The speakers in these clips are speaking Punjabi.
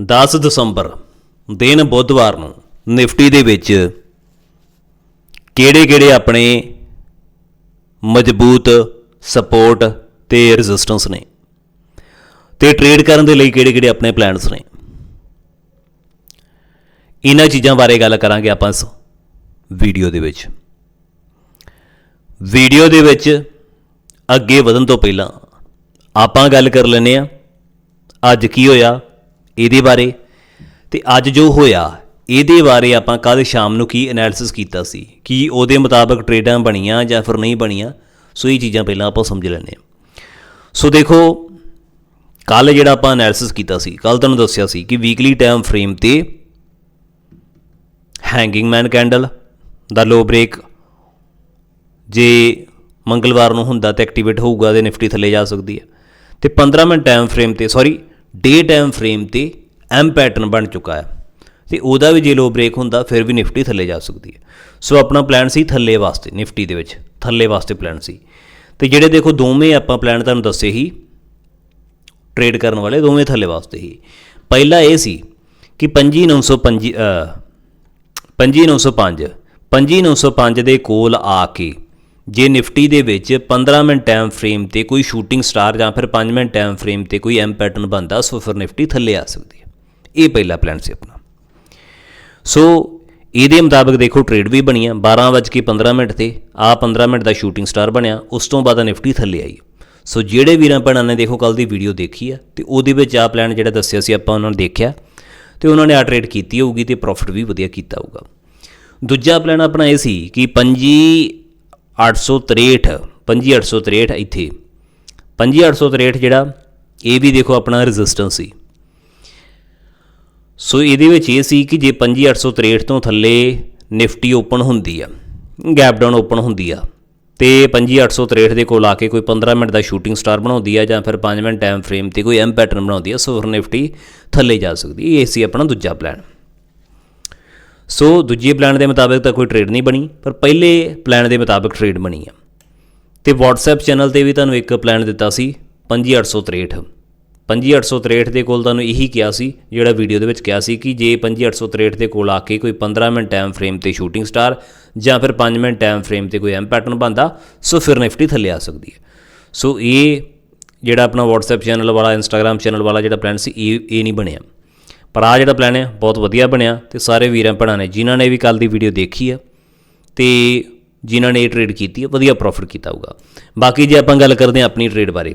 10 ਦਸੰਬਰ, ਦਿਨ ਬੁੱਧਵਾਰ ਨੂੰ ਨਿਫਟੀ ਦੇ ਵਿੱਚ ਕਿਹੜੇ-ਕਿਹੜੇ ਆਪਣੇ ਮਜ਼ਬੂਤ ਸਪੋਰਟ ਤੇ ਰੈਜ਼ਿਸਟੈਂਸ ਨੇ ਤੇ ਟ੍ਰੇਡ ਕਰਨ ਦੇ ਲਈ ਕਿਹੜੇ-ਕਿਹੜੇ ਆਪਣੇ ਪਲਾਨਸ ਨੇ? ਇਹਨਾਂ ਚੀਜ਼ਾਂ ਬਾਰੇ ਗੱਲ ਕਰਾਂਗੇ ਆਪਾਂ ਇਸ ਵੀਡੀਓ ਦੇ ਵਿੱਚ। ਵੀਡੀਓ ਦੇ ਵਿੱਚ ਅੱਗੇ ਵਧਣ ਤੋਂ ਪਹਿਲਾਂ ਆਪਾਂ ਗੱਲ ਕਰ ਲੈਨੇ ਆ ਅੱਜ ਕੀ ਹੋਇਆ? ਇਹਦੇ ਬਾਰੇ। ਤੇ ਅੱਜ ਜੋ ਹੋਇਆ, ਇਹਦੇ ਬਾਰੇ ਆਪਾਂ ਕੱਲ ਸ਼ਾਮ ਨੂੰ ਕੀ ਐਨਾਲਿਸਿਸ ਕੀਤਾ ਸੀ? ਕੀ ਉਹਦੇ ਮੁਤਾਬਕ ਟ੍ਰੇਡਾਂ ਬਣੀਆਂ ਜਾਂ ਫਿਰ ਨਹੀਂ ਬਣੀਆਂ? ਸੋ ਇਹ ਚੀਜ਼ਾਂ ਪਹਿਲਾਂ ਆਪਾਂ ਸਮਝ ਲੈਂਦੇ ਹਾਂ। ਸੋ ਦੇਖੋ ਕੱਲ ਜਿਹੜਾ ਆਪਾਂ ਐਨਾਲਿਸਿਸ ਕੀਤਾ ਸੀ ਕੱਲ ਤੁਹਾਨੂੰ ਦੱਸਿਆ ਸੀ ਕਿ ਵੀਕਲੀ ਟਾਈਮ ਫਰੇਮ ਤੇ ਹੈਂਗਿੰਗ ਮੈਨ ਕੈਂਡਲ ਦਾ ਲੋ ਬ੍ਰੇਕ ਜੇ ਮੰਗਲਵਾਰ ਨੂੰ ਹੁੰਦਾ ਤਾਂ ਐਕਟੀਵੇਟ ਹੋਊਗਾ ਤੇ ਨਿਫਟੀ ਥੱਲੇ ਜਾ ਸਕਦੀ ਹੈ। ਤੇ 15 ਮਿੰਟ ਟਾਈਮ ਫਰੇਮ ਤੇ ਸੌਰੀ ਡੇ ਟਾਈਮ ਫਰੇਮ ਤੇ ਐਮ ਪੈਟਰਨ ਬਣ ਚੁੱਕਾ ਹੈ। ਤੇ ਉਹਦਾ ਵੀ ਜੇ ਲੋ ਬ੍ਰੇਕ ਹੁੰਦਾ, ਫਿਰ ਵੀ ਨਿਫਟੀ ਥੱਲੇ ਜਾ ਸਕਦੀ ਹੈ। ਸੋ ਆਪਣਾ ਪਲਾਨ ਸੀ ਥੱਲੇ ਵਾਸਤੇ, ਨਿਫਟੀ ਦੇ ਵਿੱਚ, ਥੱਲੇ ਵਾਸਤੇ ਪਲਾਨ ਸੀ। ਤੇ ਜਿਹੜੇ ਦੇਖੋ, ਦੋਵੇਂ ਆਪਾਂ ਪਲਾਨ ਤੁਹਾਨੂੰ ਦੱਸੇ ਹੀ ਟ੍ਰੇਡ ਕਰਨ ਵਾਲੇ, ਦੋਵੇਂ ਥੱਲੇ ਵਾਸਤੇ ਹੀ ਪਹਿਲਾ ਇਹ ਸੀ ਕਿ 25905 25905 25905 ਦੇ ਕੋਲ ਆ ਕੇ ਜੇ ਨਿਫਟੀ ਦੇ ਵਿੱਚ 15 ਮਿੰਟ ਟਾਈਮ ਫਰੇਮ ਤੇ ਕੋਈ ਸ਼ੂਟਿੰਗ ਸਟਾਰ ਜਾਂ ਫਿਰ 5 ਮਿੰਟ ਟਾਈਮ ਫਰੇਮ ਤੇ ਕੋਈ ਐਮ ਪੈਟਰਨ ਬਣਦਾ, ਸੋ ਫਿਰ ਨਿਫਟੀ ਥੱਲੇ ਆ ਸਕਦੀ ਹੈ। ਇਹ ਪਹਿਲਾ ਪਲਾਨ ਸੀ ਆਪਣਾ। ਸੋ ਇਹਦੇ ਮੁਤਾਬਕ ਦੇਖੋ ਟ੍ਰੇਡ ਵੀ ਬਣੀ ਆ 12:15 ਮਿੰਟ ਤੇ ਆ 15 ਮਿੰਟ ਦਾ ਸ਼ੂਟਿੰਗ ਸਟਾਰ ਬਣਿਆ, ਉਸ ਤੋਂ ਬਾਅਦ ਨਿਫਟੀ ਥੱਲੇ ਆਈ। ਸੋ ਜਿਹੜੇ ਵੀਰਾਂ ਭੈਣਾਂ ਨੇ ਦੇਖੋ ਕੱਲ ਦੀ ਵੀਡੀਓ ਦੇਖੀ ਆ, ਤੇ ਉਹਦੇ ਵਿੱਚ ਆ ਪਲਾਨ ਜਿਹੜਾ ਦੱਸਿਆ ਸੀ ਆਪਾਂ ਉਹਨਾਂ ਨੂੰ ਦੇਖਿਆ, ਤੇ ਉਹਨਾਂ ਨੇ ਆ ਟ੍ਰੇਡ ਕੀਤੀ ਹੋਊਗੀ ਤੇ ਪ੍ਰੋਫਿਟ ਵੀ ਵਧੀਆ ਕੀਤਾ ਹੋਊਗਾ। ਦੂਜਾ ਪਲਾਨ ਆਪਣਾ ਇਹ ਸੀ ਕਿ ਪੰਜੀ 5863 5863 ਇੱਥੇ। 5863 ਜਿਹੜਾ, ਇਹ ਵੀ ਦੇਖੋ ਆਪਣਾ ਰੈਜ਼ਿਸਟੈਂਸ ਸੀ। ਸੋ ਇਹਦੇ ਵਿੱਚ ਇਹ ਸੀ ਕਿ ਜੇ 5863 ਤੋਂ ਥੱਲੇ ਨਿਫਟੀ ਓਪਨ ਹੁੰਦੀ ਆ ਗੈਪ ਡਾਊਨ ਓਪਨ ਹੁੰਦੀ ਆ, ਤੇ 5863 ਦੇ ਕੋਲ ਆ ਕੇ ਕੋਈ 15 ਮਿੰਟ ਦਾ ਸ਼ੂਟਿੰਗ ਸਟਾਰ ਬਣਾਉਂਦੀ ਆ ਜਾਂ ਫਿਰ 5 ਮਿੰਟ ਟਾਈਮ ਫਰੇਮ ਤੇ ਕੋਈ ਐਮ ਪੈਟਰਨ ਬਣਾਉਂਦੀ ਆ, ਸੋ ਫਿਰ ਨਿਫਟੀ ਥੱਲੇ ਜਾ ਸਕਦੀ ਇਹ ਸੀ ਆਪਣਾ ਦੂਜਾ ਪਲਾਨ ਸੋ ਦੂਜੇ ਪਲਾਨ ਦੇ ਮੁਤਾਬਕ ਤਾਂ ਕੋਈ ਟ੍ਰੇਡ ਨਹੀਂ ਬਣੀ, ਪਰ ਪਹਿਲੇ ਪਲਾਨ ਦੇ ਮੁਤਾਬਕ ਟ੍ਰੇਡ ਬਣੀ ਆ। ਤੇ WhatsApp ਚੈਨਲ ਤੇ ਵੀ ਤੁਹਾਨੂੰ ਇੱਕ ਪਲਾਨ ਦਿੱਤਾ ਸੀ 5863 5863 ਦੇ ਕੋਲ ਤੁਹਾਨੂੰ ਇਹੀ ਕਿਹਾ ਸੀ, ਜਿਹੜਾ ਵੀਡੀਓ ਦੇ ਵਿੱਚ ਕਿਹਾ ਸੀ ਕਿ ਜੇ 5863 ਦੇ ਕੋਲ ਆ ਕੇ ਕੋਈ 15 ਮਿੰਟ ਟਾਈਮ ਫਰੇਮ ਤੇ ਸ਼ੂਟਿੰਗ ਸਟਾਰ ਜਾਂ ਫਿਰ 5 ਮਿੰਟ ਟਾਈਮ ਫਰੇਮ ਤੇ ਕੋਈ ਐਮ ਪੈਟਰਨ ਬਣਦਾ, ਸੋ ਫਿਰ ਨਿਫਟੀ ਥੱਲੇ ਆ ਸਕਦੀ ਹੈ। ਸੋ ਇਹ ਜਿਹੜਾ ਆਪਣਾ WhatsApp ਚੈਨਲ ਵਾਲਾ, Instagram ਚੈਨਲ ਵਾਲਾ ਜਿਹੜਾ ਪਲਾਨ ਸੀ, ਇਹ ਇਹ ਨਹੀਂ ਬਣਿਆ। ਪਰ ਆ ਜਿਹੜਾ ਪਲਾਨ ਹੈ, ਬਹੁਤ ਵਧੀਆ ਬਣਿਆ ਤੇ ਸਾਰੇ ਵੀਰਾਂ ਭੈਣਾਂ ਨੇ, ਜਿਨ੍ਹਾਂ ਨੇ ਵੀ ਕੱਲ ਦੀ ਵੀਡੀਓ ਦੇਖੀ ਆ ਤੇ ਜਿਨ੍ਹਾਂ ਨੇ ਇਹ ਟ੍ਰੇਡ ਕੀਤੀ ਹੈ, ਵਧੀਆ ਪ੍ਰੋਫਿਟ ਕੀਤਾ ਹੋਊਗਾ। ਬਾਕੀ ਜੇ ਆਪਾਂ ਗੱਲ ਕਰਦੇ ਹਾਂ ਆਪਣੀ ਟ੍ਰੇਡ ਬਾਰੇ,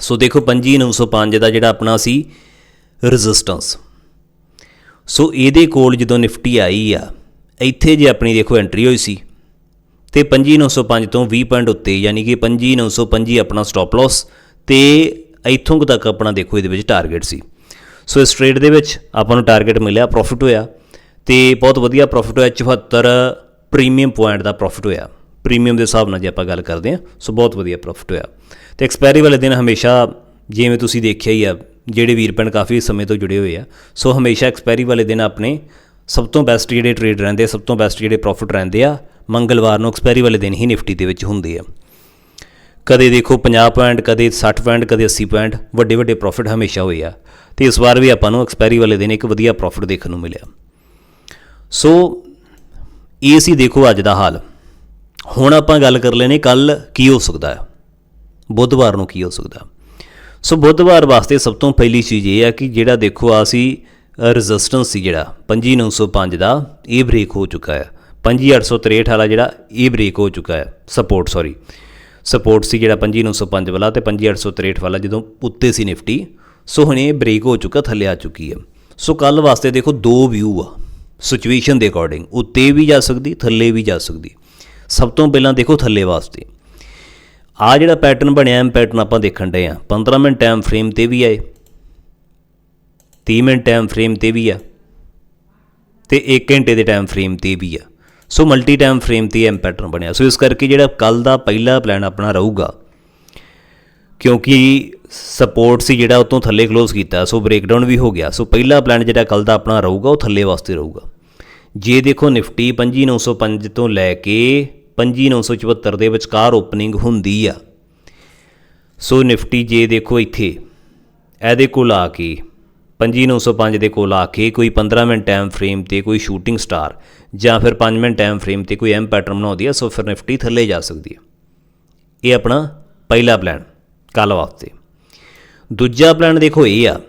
ਸੋ ਦੇਖੋ 5905 ਦਾ ਜਿਹੜਾ ਆਪਣਾ ਸੀ ਰੈਜ਼ਿਸਟੈਂਸ ਸੋ ਇਹਦੇ ਕੋਲ ਜਦੋਂ ਨਿਫਟੀ ਆਈ ਆ, ਇੱਥੇ ਜੇ ਆਪਣੀ ਦੇਖੋ ਐਂਟਰੀ ਹੋਈ ਸੀ, ਤੇ 5905 ਤੋਂ 20 ਪੁਆਇੰਟ ਉੱਤੇ, ਯਾਨੀ ਕਿ 5925 ਆਪਣਾ ਸਟਾਪ ਲਾਸ ਤੇ ਇੱਥੋਂ ਕੁ ਤੱਕ ਆਪਣਾ ਦੇਖੋ ਇਹਦੇ ਵਿੱਚ ਟਾਰਗੇਟ ਸੀ। ਸੋ ਇਸ ਟ੍ਰੇਡ ਦੇ ਵਿੱਚ ਆਪਾਂ ਨੂੰ ਟਾਰਗੇਟ ਮਿਲਿਆ ਪ੍ਰੋਫਿਟ ਹੋਇਆ ਤੇ ਬਹੁਤ ਵਧੀਆ ਪ੍ਰੋਫਿਟ ਹੋਇਆ 74 ਪ੍ਰੀਮੀਅਮ ਪੁਆਇੰਟ ਦਾ ਪ੍ਰੋਫਿਟ ਹੋਇਆ। ਪ੍ਰੀਮੀਅਮ ਦੇ ਹਿਸਾਬ ਨਾਲ ਜੇ ਆਪਾਂ ਗੱਲ ਕਰਦੇ ਹਾਂ ਸੋ ਬਹੁਤ ਵਧੀਆ ਪ੍ਰੋਫਿਟ ਹੋਇਆ। ਤੇ ਐਕਸਪਾਇਰੀ ਵਾਲੇ ਦਿਨ ਹਮੇਸ਼ਾ ਜਿਵੇਂ ਤੁਸੀਂ ਦੇਖਿਆ ਹੀ ਆ, ਜਿਹੜੇ ਵੀਰ ਭੈਣ ਕਾਫੀ ਸਮੇਂ ਤੋਂ ਜੁੜੇ ਹੋਏ ਆ ਸੋ ਹਮੇਸ਼ਾ ਐਕਸਪਾਇਰੀ ਵਾਲੇ ਦਿਨ ਆਪਣੇ ਸਭ ਤੋਂ ਬੈਸਟ ਜਿਹੜੇ ਟ੍ਰੇਡ ਰਹਿੰਦੇ ਸਭ ਤੋਂ ਬੈਸਟ ਜਿਹੜੇ ਪ੍ਰੋਫਿਟ ਰਹਿੰਦੇ ਆ, ਮੰਗਲਵਾਰ ਨੂੰ ਐਕਸਪਾਇਰੀ ਵਾਲੇ ਦਿਨ ਹੀ ਨਿਫਟੀ ਦੇ ਵਿੱਚ ਹੁੰਦੇ ਆ। ਕਦੇ ਦੇਖੋ 50 ਪੁਆਇੰਟ ਕਦੇ 60 ਪੁਆਇੰਟ ਕਦੇ 80 ਪੁਆਇੰਟ ਵੱਡੇ ਵੱਡੇ ਪ੍ਰੋਫਿਟ ਹਮੇਸ਼ਾ ਹੋਏ ਆ। ਤੇ ਇਸ ਵਾਰ ਵੀ ਆਪਾਂ ਨੂੰ ਐਕਸਪਾਇਰੀ ਵਾਲੇ ਦਿਨ ਇੱਕ ਵਧੀਆ ਪ੍ਰੋਫਿਟ ਦੇਖਣ ਨੂੰ ਮਿਲਿਆ। ਸੋ ਇਹ ਸੀ ਦੇਖੋ ਅੱਜ ਦਾ ਹਾਲ। ਹੁਣ ਆਪਾਂ ਗੱਲ ਕਰ ਲੈਨੇ ਕੱਲ ਕੀ ਹੋ ਸਕਦਾ ਹੈ। ਬੁੱਧਵਾਰ ਨੂੰ ਕੀ ਹੋ ਸਕਦਾ ਸੋ ਬੁੱਧਵਾਰ ਵਾਸਤੇ ਸਭ ਤੋਂ ਪਹਿਲੀ ਚੀਜ਼ ਇਹ ਆ ਕਿ ਜਿਹੜਾ ਦੇਖੋ ਆ ਸੀ ਰੈਜ਼ਿਸਟੈਂਸ ਸੀ ਜਿਹੜਾ 5905 ਦਾ, ਇਹ ਬ੍ਰੇਕ ਹੋ ਚੁੱਕਾ ਹੈ। 5863 ਵਾਲਾ ਜਿਹੜਾ, ਇਹ ਬ੍ਰੇਕ ਹੋ ਚੁੱਕਾ ਹੈ। ਸਪੋਰਟ ਸੌਰੀ ਸਪੋਰਟ ਸੀ ਜਿਹੜਾ 5905 ਵਾਲਾ ਤੇ 5863 ਵਾਲਾ, ਜਦੋਂ ਉੱਤੇ ਸੀ ਨਿਫਟੀ, ਸੋ ਹੁਣ ਇਹ ਬ੍ਰੇਕ ਹੋ ਚੁੱਕਾ, ਥੱਲੇ ਆ ਚੁੱਕੀ ਹੈ। ਸੋ ਕੱਲ ਵਾਸਤੇ ਦੇਖੋ ਦੋ ਵਿਊ ਆ ਸਿਚੁਏਸ਼ਨ ਦੇ ਅਕੋਰਡਿੰਗ ਉੱਤੇ ਵੀ ਜਾ ਸਕਦੀ, ਥੱਲੇ ਵੀ ਜਾ ਸਕਦੀ। ਸਭ ਤੋਂ ਪਹਿਲਾਂ ਦੇਖੋ ਥੱਲੇ ਵਾਸਤੇ। ਆ ਜਿਹੜਾ ਪੈਟਰਨ ਬਣਿਆ ਐਮ ਪੈਟਰਨ ਆਪਾਂ ਦੇਖਣ ਡਏ ਆ। 15 ਮਿੰਟ ਟਾਈਮ ਫਰੇਮ ਤੇ ਵੀ ਆਏ 30 ਮਿੰਟ ਟਾਈਮ ਫਰੇਮ ਤੇ ਵੀ ਆ, ਤੇ 1 ਘੰਟੇ ਦੇ ਟਾਈਮ ਫਰੇਮ ਤੇ ਵੀ ਆ। ਸੋ ਮਲਟੀ ਟਾਈਮ ਫਰੇਮ ਤੇ ਐਮ ਪੈਟਰਨ ਬਣਿਆ। ਸੋ ਇਸ ਕਰਕੇ ਜਿਹੜਾ ਕੱਲ ਦਾ ਪਹਿਲਾ ਪਲਾਨ ਆਪਣਾ ਰਹੂਗਾ, ਕਿਉਂਕਿ ਸਪੋਰਟ ਸੀ ਜਿਹੜਾ ਉਤੋਂ ਥੱਲੇ ক্লোਜ਼ ਕੀਤਾ, ਸੋ ਬ੍ਰੇਕਡਾਊਨ ਵੀ ਹੋ ਗਿਆ। ਸੋ ਪਹਿਲਾ ਪਲਾਨ ਜਿਹੜਾ ਕੱਲ ਦਾ ਆਪਣਾ ਰਹੂਗਾ, ਉਹ ਥੱਲੇ ਵਾਸਤੇ ਰਹੂਗਾ। ਜੇ ਦੇਖੋ ਨਿਫਟੀ 5905 ਤੋਂ ਲੈ ਕੇ 5974 ਦੇ ਵਿਚਕਾਰ ਓਪਨਿੰਗ ਹੁੰਦੀ ਆ। ਸੋ ਨਿਫਟੀ ਜੇ ਦੇਖੋ ਇੱਥੇ, ਇਹਦੇ ਕੋਲ ਆ ਕੇ 25905 ਦੇ ਕੋਲ ਆ ਕੇ ਕੋਈ 15 ਮਿੰਟ ਟਾਈਮ ਫਰੇਮ ਤੇ ਕੋਈ ਸ਼ੂਟਿੰਗ ਸਟਾਰ ਜਾਂ ਫਿਰ 5 ਮਿੰਟ ਟਾਈਮ ਫਰੇਮ ਤੇ ਕੋਈ ਐਮ ਪੈਟਰਨ ਬਣਾਉਂਦੀ ਹੈ ਸੋ ਫਿਰ ਨਿਫਟੀ ਥੱਲੇ ਜਾ ਸਕਦੀ ਹੈ ਇਹ ਆਪਣਾ ਪਹਿਲਾ ਪਲਾਨ ਕੱਲ ਵਾਸਤੇ। ਦੂਜਾ ਪਲਾਨ ਦੇਖੋ ਇਹ ਆ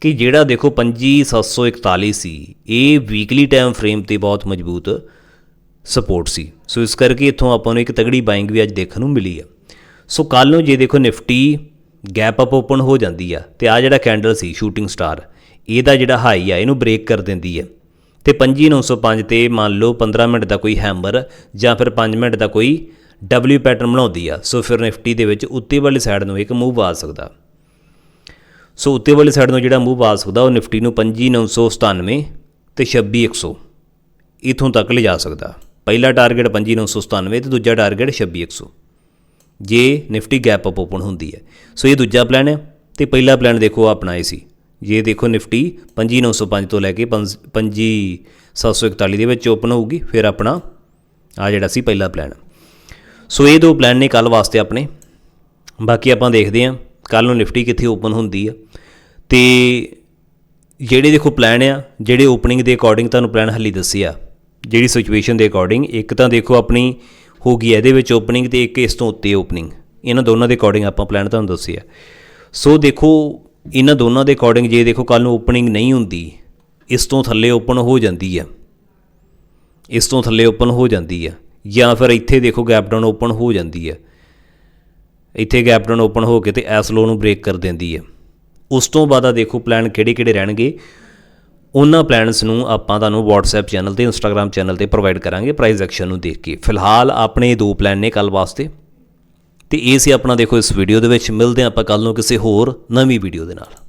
ਕਿ ਜਿਹੜਾ ਦੇਖੋ 25741 ਸੀ ਇਹ ਵੀਕਲੀ ਟਾਈਮ ਫਰੇਮ ਤੇ ਬਹੁਤ ਮਜ਼ਬੂਤ ਸਪੋਰਟ ਸੀ। ਸੋ ਇਸ ਕਰਕੇ ਇੱਥੋਂ ਆਪਾਂ ਨੂੰ ਇੱਕ ਤਗੜੀ ਬਾਇੰਗ ਵੀ ਅੱਜ ਦੇਖਣ ਨੂੰ ਮਿਲੀ ਆ। ਸੋ ਕੱਲ ਨੂੰ ਜੇ ਦੇਖੋ ਨਿਫਟੀ ਗੈਪ ਅਪ ਓਪਨ ਹੋ ਜਾਂਦੀ ਆ ਤੇ ਆ ਜਿਹੜਾ ਕੈਂਡਲ ਸੀ, ਸ਼ੂਟਿੰਗ ਸਟਾਰ, ਇਹਦਾ ਜਿਹੜਾ ਹਾਈ ਆ, ਇਹਨੂੰ ਬ੍ਰੇਕ ਕਰ ਦਿੰਦੀ ਹੈ ਤੇ 25905 ਤੇ ਮੰਨ ਲਓ 15 ਮਿੰਟ ਦਾ ਕੋਈ ਹੈਮਰ ਜਾਂ ਫਿਰ 5 ਮਿੰਟ ਦਾ ਕੋਈ W ਪੈਟਰਨ ਬਣਾਉਂਦੀ ਆ, ਸੋ ਫਿਰ ਨਿਫਟੀ ਦੇ ਵਿੱਚ ਉੱਤੇ ਵਾਲੀ ਸਾਈਡ ਨੂੰ ਇੱਕ ਮੂਵ ਆ ਸਕਦਾ। ਸੋ ਉੱਤੇ ਵਾਲੀ ਸਾਈਡ ਨੂੰ ਜਿਹੜਾ ਮੂਵ ਆ ਸਕਦਾ, ਉਹ ਨਿਫਟੀ ਨੂੰ 25997 ਤੇ 26100 ਇਥੋਂ ਤੱਕ ਲਿਜਾ ਸਕਦਾ। ਪਹਿਲਾ ਟਾਰਗੇਟ 25997 ਤੇ ਦੂਜਾ ਟਾਰਗੇਟ 26100 ਜੇ ਨਿਫਟੀ ਗੈਪ ਅਪ ਓਪਨ ਹੁੰਦੀ ਹੈ। ਸੋ ਇਹ ਦੂਜਾ ਪਲਾਨ ਹੈ ਤੇ ਪਹਿਲਾ ਪਲਾਨ ਦੇਖੋ ਆਪਣਾ ਇਹ ਸੀ। ਜੇ ਦੇਖੋ ਨਿਫਟੀ 25905 ਤੋਂ ਲੈ ਕੇ 25741 ਦੇ ਵਿੱਚ ਓਪਨ ਹੋਊਗੀ, ਫਿਰ ਆਪਣਾ ਆ ਜਿਹੜਾ ਸੀ ਪਹਿਲਾ ਪਲਾਨ ਸੋ ਇਹ ਦੋ ਪਲਾਨ ਨੇ ਕੱਲ ਵਾਸਤੇ ਆਪਣੇ। ਬਾਕੀ ਆਪਾਂ ਦੇਖਦੇ ਹਾਂ ਕੱਲ ਨੂੰ ਨਿਫਟੀ ਕਿੱਥੇ ਓਪਨ ਹੁੰਦੀ ਆ। ਤੇ ਜਿਹੜੇ ਦੇਖੋ ਪਲਾਨ ਆ, ਜਿਹੜੇ ਓਪਨਿੰਗ ਦੇ ਅਕੋਰਡਿੰਗ ਤੁਹਾਨੂੰ ਪਲਾਨ ਹੱਲੀ ਦੱਸਿਆ ਜਿਹੜੀ ਸਿਚੁਏਸ਼ਨ ਦੇ ਅਕੋਰਡਿੰਗ ਇੱਕ ਤਾਂ ਦੇਖੋ ਆਪਣੀ ਹੋ ਗਈ ਇਹਦੇ ਵਿੱਚ ਓਪਨਿੰਗ ਤੇ ਇੱਕ ਇਸ ਤੋਂ ਉੱਤੇ ਓਪਨਿੰਗ ਇਹਨਾਂ ਦੋਨਾਂ ਦੇ ਅਕੋਰਡਿੰਗ ਆਪਾਂ ਪਲਾਨ ਤੁਹਾਨੂੰ ਦੱਸਿਆ। ਸੋ ਦੇਖੋ, ਇਹਨਾਂ ਦੋਨਾਂ ਦੇ ਅਕੋਰਡਿੰਗ ਜੇ ਦੇਖੋ ਕੱਲ ਨੂੰ ਓਪਨਿੰਗ ਨਹੀਂ ਹੁੰਦੀ, ਇਸ ਤੋਂ ਥੱਲੇ ਓਪਨ ਹੋ ਜਾਂਦੀ ਆ ਇਸ ਤੋਂ ਥੱਲੇ ਓਪਨ ਹੋ ਜਾਂਦੀ ਆ ਜਾਂ ਫਿਰ ਇੱਥੇ ਦੇਖੋ ਗੈਪ ਡਾਊਨ ਓਪਨ ਹੋ ਜਾਂਦੀ ਆ ਇੱਥੇ ਗੈਪ ਡਾਊਨ ਓਪਨ ਹੋ ਕੇ ਤੇ ਐਸ ਲੋ ਨੂੰ ਬ੍ਰੇਕ ਕਰ ਦਿੰਦੀ ਹੈ। ਉਸ ਤੋਂ ਬਾਅਦ ਆ ਦੇਖੋ ਪਲਾਨ ਕਿਹੜੇ ਕਿਹੜੇ ਰਹਿਣਗੇ। ਉਹਨਾਂ ਪਲਾਨਸ ਨੂੰ ਆਪਾਂ ਤੁਹਾਨੂੰ WhatsApp ਚੈਨਲ ਤੇ, Instagram ਚੈਨਲ ਤੇ ਪ੍ਰੋਵਾਈਡ ਕਰਾਂਗੇ ਪ੍ਰਾਈਸ ਐਕਸ਼ਨ ਨੂੰ ਦੇਖ ਕੇ। ਫਿਲਹਾਲ ਆਪਣੇ ਦੋ ਪਲਾਨ ਨੇ ਕੱਲ ਵਾਸਤੇ। ਤੇ ਇਹ ਸੀ ਆਪਣਾ ਦੇਖੋ ਇਸ ਵੀਡੀਓ ਦੇ ਵਿੱਚ। ਮਿਲਦੇ ਹਾਂ ਆਪਾਂ ਕੱਲ ਨੂੰ ਕਿਸੇ ਹੋਰ ਨਵੀਂ ਵੀਡੀਓ ਦੇ ਨਾਲ।